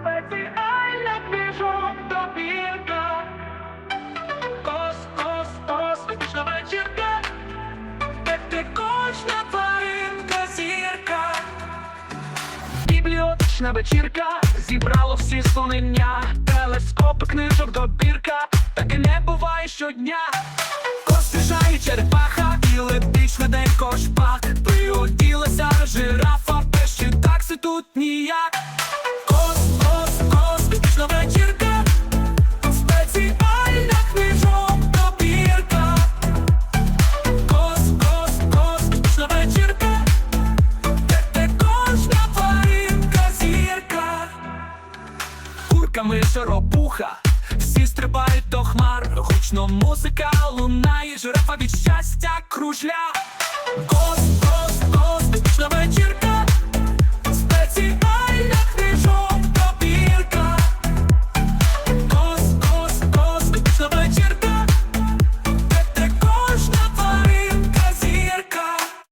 Спеціальна книжок добірка. Кос, кос, кос, випічна вечірка. Де ти кожна тваринка зірка. Бібліотечна вечірка зібрало всі сонення, телескопи, книжок, добірка, таке не буває щодня. Ніяк. Кос, кос, кос, випічна вечірка. Спеціальна книжок добірка. Кос, кос, кос, випічна вечірка. Де кожна тваринка зірка Курками широпуха Всі стрибають до хмар Гучно музика лунає Жирафа від щастя кружля гос,